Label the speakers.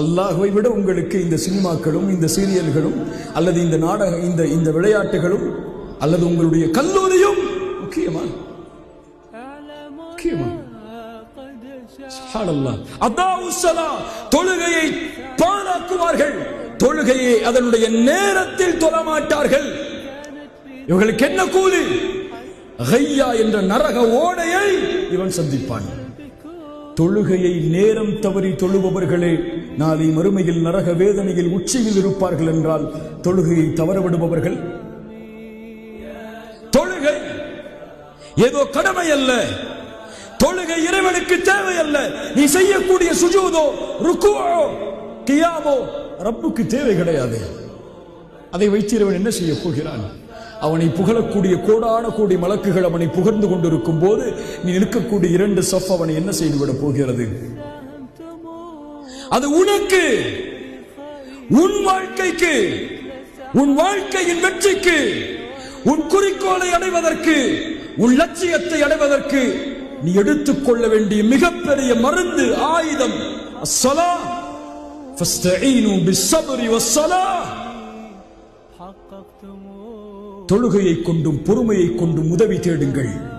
Speaker 1: அல்லாஹுவை விட உங்களுக்கு இந்த சினிமாக்களும் இந்த சீரியல்களும் அல்லது இந்த நாடக இந்த இந்த விளையாட்டுகளும் அல்லது உங்களுடைய கல்லூரியும் முக்கியமா முக்கியமா தொழுகையை பாழாக்குவார்கள். தொழுகையை அதனுடைய நேரத்தில் தொழமாட்டார்கள். இவர்களுக்கு என்ன கூலி? என்ற நரக ஓடையை இவன் சந்திப்பான். தொழுகையை நேரம் தவறி தொழுபவர்களே நாளை மறுமையில் நரக வேதனையில் உச்சியில் இருப்பார்கள் என்றால் தொழுகையை தவறவிடுபவர்கள்? தொழுகை ஏதோ கடமை அல்ல தொழுகை இறைவனுக்கு தேவை அல்ல நீ செய்யக்கூடிய சுஜூதோ ருக்குவோ கியாவோ ரப்புக்கு தேவை கிடையாது. அதை வைத்து இறைவன் என்ன செய்ய போகிறான்? அவனை புகழக்கூடிய கோடான கோடி மலக்குகள் அவனை புகழ்ந்து கொண்டிருக்கும் போது நீ நிற்கக்கூடிய இரண்டு சஃப் அவனை என்ன செய்துவிட போகிறது அது உனக்கு உன் வாழ்க்கைக்கு உன் வாழ்க்கையின் வெற்றிக்கு உன் குறிக்கோளை அடைவதற்கு உன் லட்சியத்தை அடைவதற்கு நீ எடுத்துக்கொள்ள வேண்டிய மிகப்பெரிய மருந்து ஆயுதம் அஸ்ஸலா فاستعينوا بالصبر والصلاه
Speaker 2: حققتم
Speaker 1: தொழுகையை கொண்டும் பொறுமையை கொண்டும் உதவி தேடுங்கள்.